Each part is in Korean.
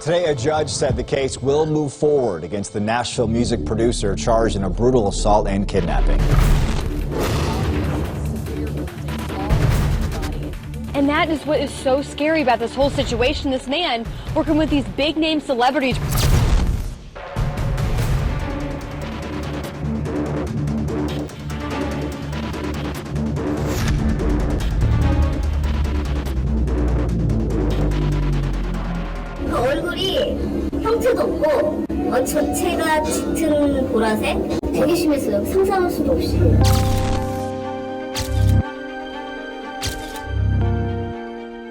Today, a judge said the case will move forward against the Nashville music producer charged in a brutal assault and kidnapping. And that is what is so scary about this whole situation. This man working with these big name celebrities. 형태도 없고 어, 전체가 짙은 보라색? 되게 심했어요. 상상할 수도 없이.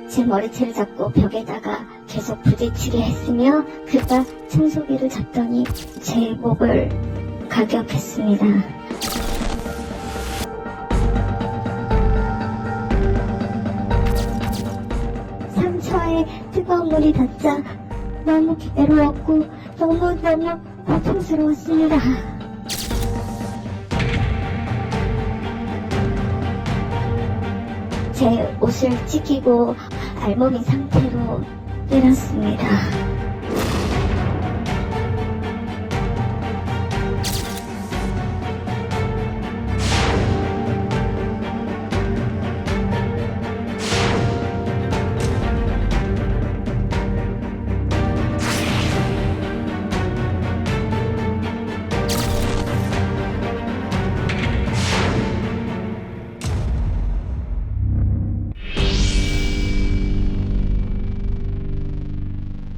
제 머리채를 잡고 벽에다가 계속 부딪히게 했으며 그가 청소기를 잡더니 제 목을 가격했습니다. 상처에 뜨거운 물이 닿자 너무 괴로웠고 너무 너무 고통스러웠습니다. 제 옷을 찢기고 알몸인 상태로 때렸습니다.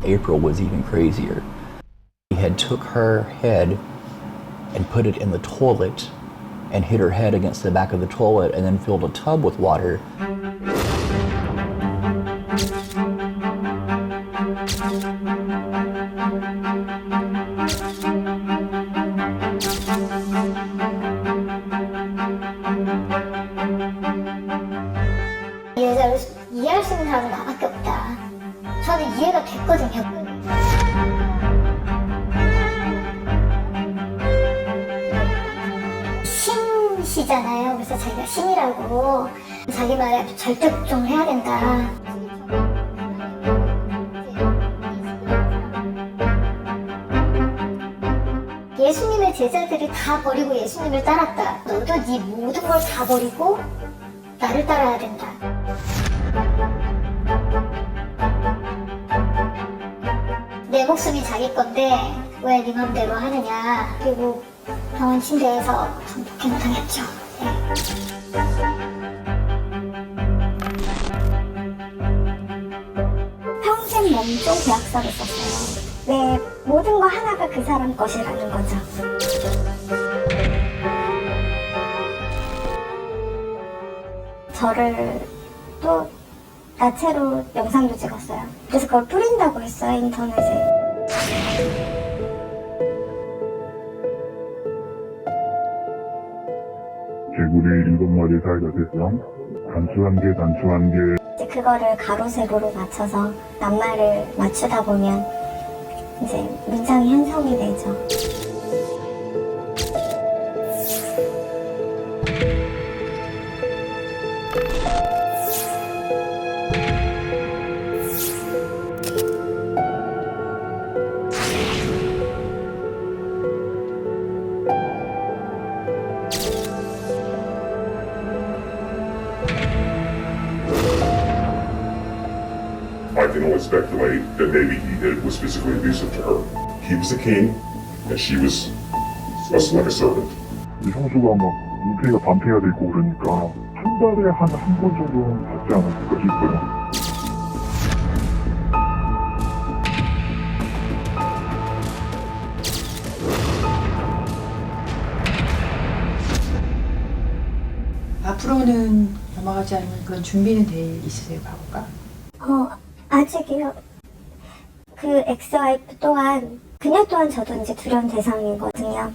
April was even crazier. He had took her head and put it in the toilet and hit her head against the back of the toilet and then filled a tub with water. Yes, I was, yes, 저는 이해가 됐거든요. 신시잖아요. 그래서 자기가 신이라고 자기 말에 절대 복종을 해야 된다. 예수님의 제자들이 다 버리고 예수님을 따랐다. 너도 네 모든 걸 다 버리고 나를 따라야 된다. 목숨이 자기 건데 왜 네 맘대로 하느냐. 그리고 병원 침대에서 전 폭행을 당했죠. 네. 평생 몸종 계약서를 썼어요. 왜 모든 거 하나가 그 사람 것이라는 거죠. 저를 또 야채로 영상도 찍었어요. 그래서 그걸 뿌린다고 했어요, 인터넷에. 개구리 일곱 마리 사이다 대성, 단추 한 개, 단추 한 개, 이제 그거를 가로 세로로 맞춰서 낱말을 맞추다 보면 이제 문장이 형성이 되죠. I can only speculate that maybe he did was physically abusive to her. He was the king, and she was less like a servant. 이 형수가 막 은폐가 반폐가 되고 그러니까 한 달에 한 한 번 정도는 받지 않았을까 싶어요. 앞으로는 넘어가지 않는 그런 준비는 돼 있으세요, 과거가? 어, 아직이요. 그 엑스와이프 또한 그녀 또한 저도 이제 두려운 대상이거든요.